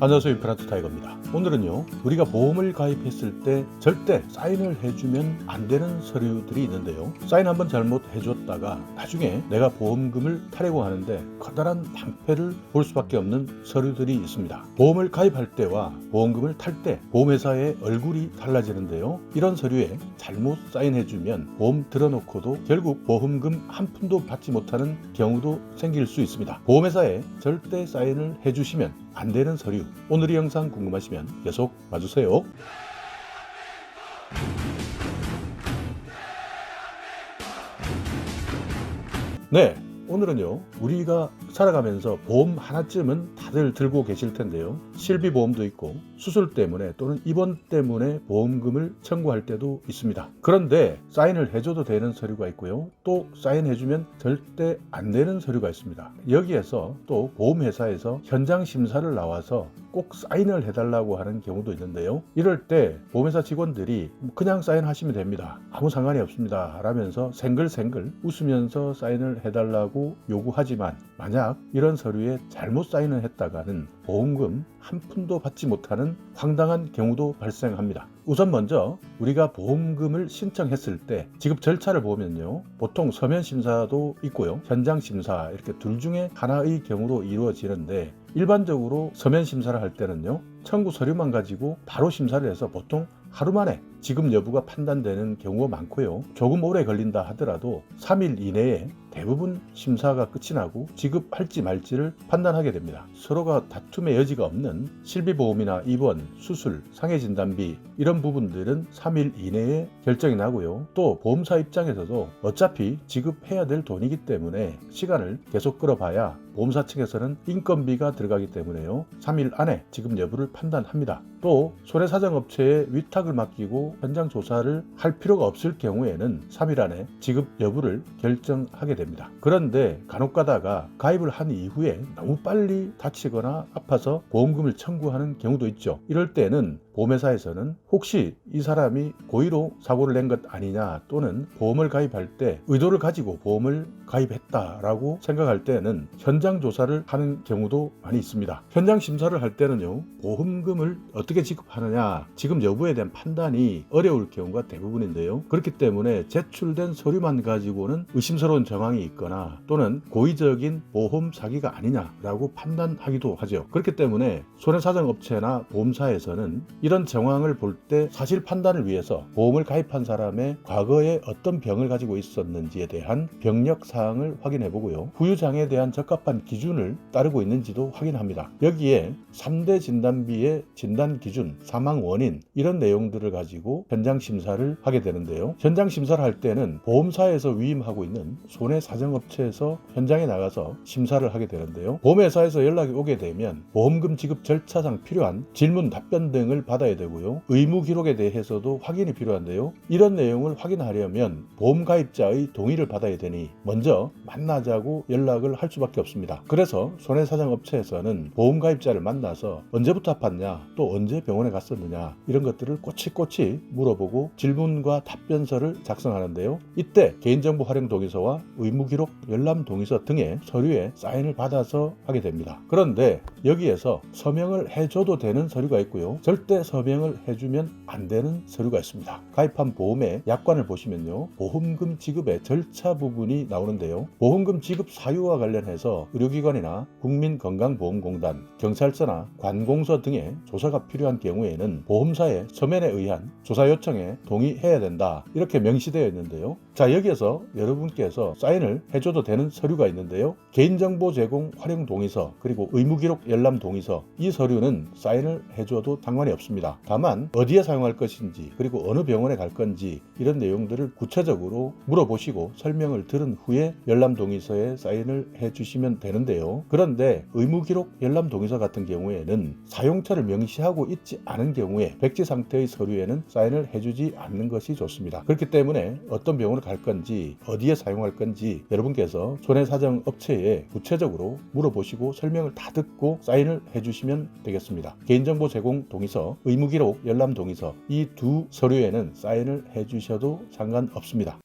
안녕하세요. 인프라트 타이거입니다. 오늘은요 우리가 보험을 가입했을 때 절대 사인을 해주면 안 되는 서류들이 있는데요. 사인 한번 잘못 해줬다가 나중에 내가 보험금을 타려고 하는데 커다란 방패를 볼 수밖에 없는 서류들이 있습니다. 보험을 가입할 때와 보험금을 탈 때 보험회사의 얼굴이 달라지는데요. 이런 서류에 잘못 사인해주면 보험 들어놓고도 결국 보험금 한 푼도 받지 못하는 경우도 생길 수 있습니다. 보험회사에 절대 사인을 해주시면 안 되는 서류. 오늘 이 영상 궁금하시면 계속 봐주세요. 네. 오늘은요, 우리가 살아가면서 보험 하나쯤은 다들 들고 계실 텐데요. 실비보험도 있고, 수술 때문에 또는 입원 때문에 보험금을 청구할 때도 있습니다. 그런데 사인을 해줘도 되는 서류가 있고요. 또 사인해주면 절대 안 되는 서류가 있습니다. 여기에서 또 보험회사에서 현장 심사를 나와서 꼭 사인을 해달라고 하는 경우도 있는데요. 이럴 때 보험회사 직원들이 그냥 사인하시면 됩니다. 아무 상관이 없습니다. 라면서 생글생글 웃으면서 사인을 해달라고 요구하지만 만약 이런 서류에 잘못 사인을 했다가는 보험금 한 푼도 받지 못하는 황당한 경우도 발생합니다. 우선 먼저 우리가 보험금을 신청했을 때 지급 절차를 보면요. 보통 서면 심사도 있고요. 현장 심사 이렇게 둘 중에 하나의 경우로 이루어지는데 일반적으로 서면 심사를 할 때는요. 청구 서류만 가지고 바로 심사를 해서 보통 하루 만에 지급 여부가 판단되는 경우가 많고요. 조금 오래 걸린다 하더라도 3일 이내에 대부분 심사가 끝이 나고 지급할지 말지를 판단하게 됩니다. 서로가 다툼의 여지가 없는 실비보험이나 입원, 수술, 상해진단비 이런 부분들은 3일 이내에 결정이 나고요. 또 보험사 입장에서도 어차피 지급해야 될 돈이기 때문에 시간을 계속 끌어봐야 보험사 측에서는 인건비가 들어가기 때문에요. 3일 안에 지급 여부를 판단합니다. 또 손해사정업체에 위탁을 맡기고 현장 조사를 할 필요가 없을 경우에는 3일 안에 지급 여부를 결정하게 됩니다. 그런데 간혹 가다가 가입을 한 이후에 너무 빨리 다치거나 아파서 보험금을 청구하는 경우도 있죠. 이럴 때는 보험회사에서는 혹시 이 사람이 고의로 사고를 낸 것 아니냐 또는 보험을 가입할 때 의도를 가지고 보험을 가입했다라고 생각할 때는 현장 조사를 하는 경우도 많이 있습니다. 현장 심사를 할 때는요, 보험금을 어떻게 지급하느냐, 지급 여부에 대한 판단이 어려울 경우가 대부분인데요. 그렇기 때문에 제출된 서류만 가지고는 의심스러운 정황이 있거나 또는 고의적인 보험 사기가 아니냐라고 판단하기도 하죠. 그렇기 때문에 손해사정업체나 보험사에서는 이런 정황을 볼 때 사실 판단을 위해서 보험을 가입한 사람의 과거에 어떤 병을 가지고 있었는지에 대한 병력 사항을 확인해 보고요. 후유장에 대한 적합한 기준을 따르고 있는지도 확인합니다. 여기에 3대 진단비의 진단 기준, 사망 원인 이런 내용들을 가지고 현장 심사를 하게 되는데요. 현장 심사를 할 때는 보험사에서 위임하고 있는 손해 사정업체에서 현장에 나가서 심사를 하게 되는데요. 보험회사에서 연락이 오게 되면 보험금 지급 절차상 필요한 질문 답변 등을 받 아야 되고요. 의무 기록에 대해서도 확인이 필요한데요. 이런 내용을 확인하려면 보험 가입자의 동의를 받아야 되니 먼저 만나자고 연락을 할 수밖에 없습니다. 그래서 손해사정업체에서는 보험 가입자를 만나서 언제부터 아팠냐, 또 언제 병원에 갔었느냐 이런 것들을 꼬치꼬치 물어보고 질문과 답변서를 작성하는데요. 이때 개인정보 활용 동의서와 의무 기록 열람 동의서 등의 서류에 사인을 받아서 하게 됩니다. 그런데 여기에서 서명을 해줘도 되는 서류가 있고요. 절대 서명을 해주면 안 되는 서류가 있습니다. 가입한 보험의 약관을 보시면요. 보험금 지급의 절차 부분이 나오는데요. 보험금 지급 사유와 관련해서 의료기관이나 국민건강보험공단, 경찰서나 관공서 등의 조사가 필요한 경우에는 보험사의 서면에 의한 조사 요청에 동의해야 된다. 이렇게 명시되어 있는데요. 자, 여기에서 여러분께서 사인을 해줘도 되는 서류가 있는데요. 개인정보 제공 활용 동의서, 그리고 의무기록 열람 동의서, 이 서류는 사인을 해줘도 상관이 없 습니다. 다만, 어디에 사용할 것인지, 그리고 어느 병원에 갈 건지, 이런 내용들을 구체적으로 물어보시고 설명을 들은 후에 열람 동의서에 사인을 해 주시면 되는데요. 그런데 의무 기록 열람 동의서 같은 경우에는 사용처를 명시하고 있지 않은 경우에 백지 상태의 서류에는 사인을 해 주지 않는 것이 좋습니다. 그렇기 때문에 어떤 병원을 갈 건지 어디에 사용할 건지 여러분께서 손해사정 업체에 구체적으로 물어보시고 설명을 다 듣고 사인을 해 주시면 되겠습니다. 개인정보 제공 동의서, 의무기록 열람 동의서 이 두 서류에는 사인을 해주셔도 상관없습니다.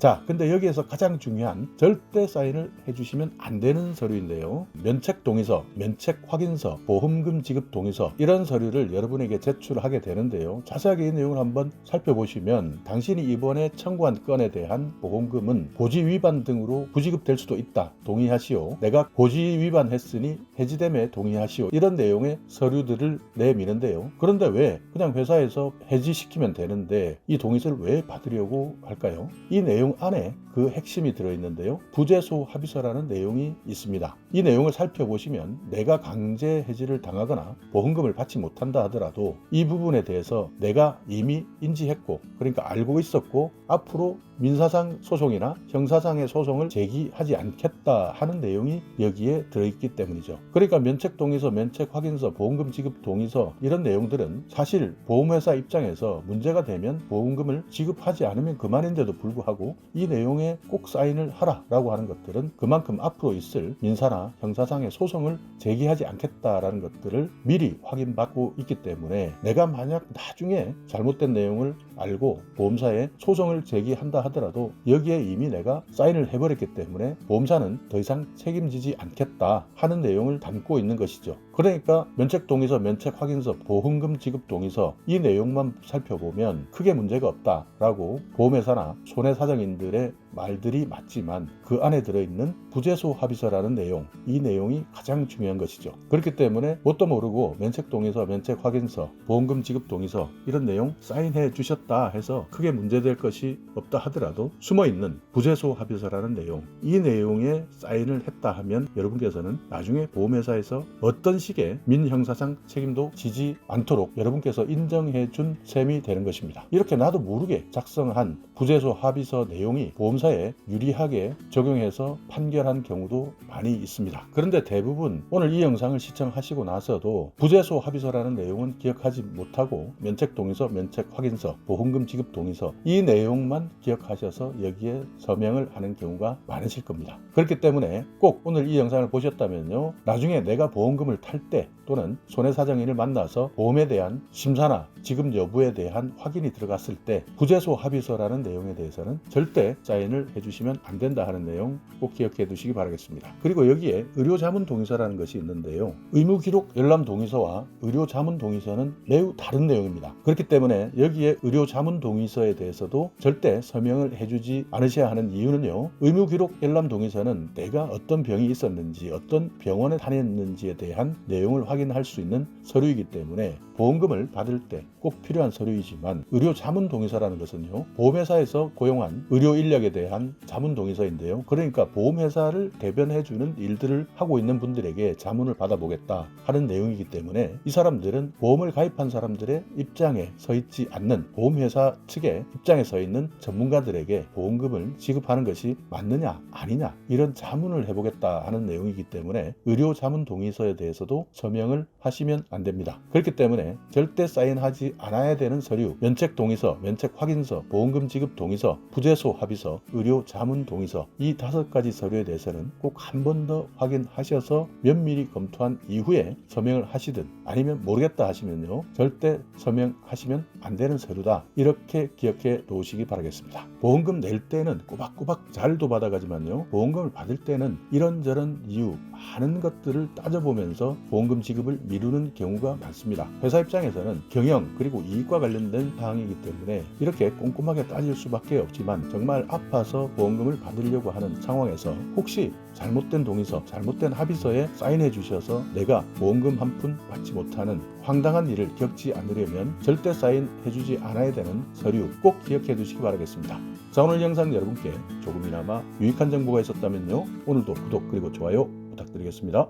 자, 근데 여기에서 가장 중요한 절대 사인을 해주시면 안 되는 서류인데요. 면책 동의서, 면책 확인서, 보험금 지급 동의서 이런 서류를 여러분에게 제출하게 되는데요. 자세하게 이 내용을 한번 살펴보시면 당신이 이번에 청구한 건에 대한 보험금은 고지 위반 등으로 부지급될 수도 있다. 동의하시오. 내가 고지 위반했으니 해지됨에 동의하시오. 이런 내용의 서류들을 내미는데요. 그런데 왜 그냥 회사에서 해지시키면 되는데 이 동의서를 왜 받으려고 할까요? 이 내용 안에 그 핵심이 들어있는데요. 부재소 합의서라는 내용이 있습니다. 이 내용을 살펴보시면 내가 강제 해지를 당하거나 보험금을 받지 못한다 하더라도 이 부분에 대해서 내가 이미 인지했고 그러니까 알고 있었고 앞으로 민사상 소송이나 형사상의 소송을 제기하지 않겠다 하는 내용이 여기에 들어있기 때문이죠. 그러니까 면책 동의서, 면책 확인서, 보험금 지급 동의서 이런 내용들은 사실 보험회사 입장에서 문제가 되면 보험금을 지급하지 않으면 그만인데도 불구하고 이 내용 에 꼭 사인을 하라라고 하는 것들은 그만큼 앞으로 있을 민사나 형사상의 소송을 제기하지 않겠다라는 것들을 미리 확인받고 있기 때문에 내가 만약 나중에 잘못된 내용을 알고 보험사에 소송을 제기한다 하더라도 여기에 이미 내가 사인을 해버렸기 때문에 보험사는 더 이상 책임지지 않겠다 하는 내용을 담고 있는 것이죠. 그러니까 면책 동의서, 면책 확인서, 보험금 지급 동의서 이 내용만 살펴보면 크게 문제가 없다라고 보험회사나 손해사정인들의 말들이 맞지만 그 안에 들어있는 부재소 합의서라는 내용 이 내용이 가장 중요한 것이죠. 그렇기 때문에 뭣도 모르고 면책 동의서, 면책 확인서, 보험금 지급 동의서 이런 내용 사인해 주셨다 해서 크게 문제될 것이 없다 하더라도 숨어 있는 부재소 합의서라는 내용 이 내용에 사인을 했다 하면 여러분께서는 나중에 보험회사에서 어떤 식의 민형사상 책임도 지지 않도록 여러분께서 인정해 준 셈이 되는 것입니다. 이렇게 나도 모르게 작성한 부재소 합의서 내용이 보험 사에 유리하게 적용해서 판결한 경우도 많이 있습니다. 그런데 대부분 오늘 이 영상을 시청하시고 나서도 부재소 합의서라는 내용은 기억하지 못하고 면책 동의서, 면책 확인서, 보험금 지급 동의서 이 내용만 기억하셔서 여기에 서명을 하는 경우가 많으실 겁니다. 그렇기 때문에 꼭 오늘 이 영상을 보셨다면요. 나중에 내가 보험금을 탈 때 또는 손해사정인을 만나서 보험에 대한 심사나 지급 여부에 대한 확인이 들어갔을 때 부재소 합의서라는 내용에 대해서는 절대 사인을 해주시면 안 된다 하는 내용 꼭 기억해 두시기 바라겠습니다. 그리고 여기에 의료자문 동의서라는 것이 있는데요. 의무기록 열람 동의서와 의료자문 동의서는 매우 다른 내용입니다. 그렇기 때문에 여기에 의료자문 동의서에 대해서도 절대 서명을 해주지 않으셔야 하는 이유는요. 의무기록 열람 동의서는 내가 어떤 병이 있었는지 어떤 병원에 다녔는지에 대한 내용을 확인할 수 있는 서류이기 때문에 보험금을 받을 때 꼭 필요한 서류이지만 의료 자문 동의서라는 것은요 보험회사에서 고용한 의료 인력에 대한 자문 동의서인데요 그러니까 보험회사를 대변해 주는 일들을 하고 있는 분들에게 자문을 받아보겠다 하는 내용이기 때문에 이 사람들은 보험을 가입한 사람들의 입장에 서 있지 않는 보험회사 측의 입장에 서 있는 전문가들에게 보험금을 지급하는 것이 맞느냐 아니냐 이런 자문을 해보겠다 하는 내용이기 때문에 의료 자문 동의서에 대해서도 서명을 하시면 안 됩니다. 그렇기 때문에 절대 사인 않아야 되는 서류, 면책 동의서, 면책 확인서, 보험금 지급 동의서, 부재소 합의서, 의료 자문 동의서 이 다섯 가지 서류에 대해서는 꼭 한 번 더 확인하셔서 면밀히 검토한 이후에 서명을 하시든 아니면 모르겠다 하시면요 절대 서명하시면 안 되는 서류다 이렇게 기억해 놓으시기 바라겠습니다. 보험금 낼 때는 꼬박꼬박 잘도 받아가지만요 보험금을 받을 때는 이런저런 이유 많은 것들을 따져보면서 보험금 지급을 미루는 경우가 많습니다. 회사 입장에서는 경영 그리고 이익과 관련된 사항이기 때문에 이렇게 꼼꼼하게 따질 수밖에 없지만 정말 아파서 보험금을 받으려고 하는 상황에서 혹시 잘못된 동의서, 잘못된 합의서에 사인해 주셔서 내가 보험금 한 푼 받지 못하는 황당한 일을 겪지 않으려면 절대 사인해 주지 않아야 되는 서류 꼭 기억해 두시기 바라겠습니다. 자 오늘 영상 여러분께 조금이나마 유익한 정보가 있었다면요 오늘도 구독 그리고 좋아요 부탁드리겠습니다.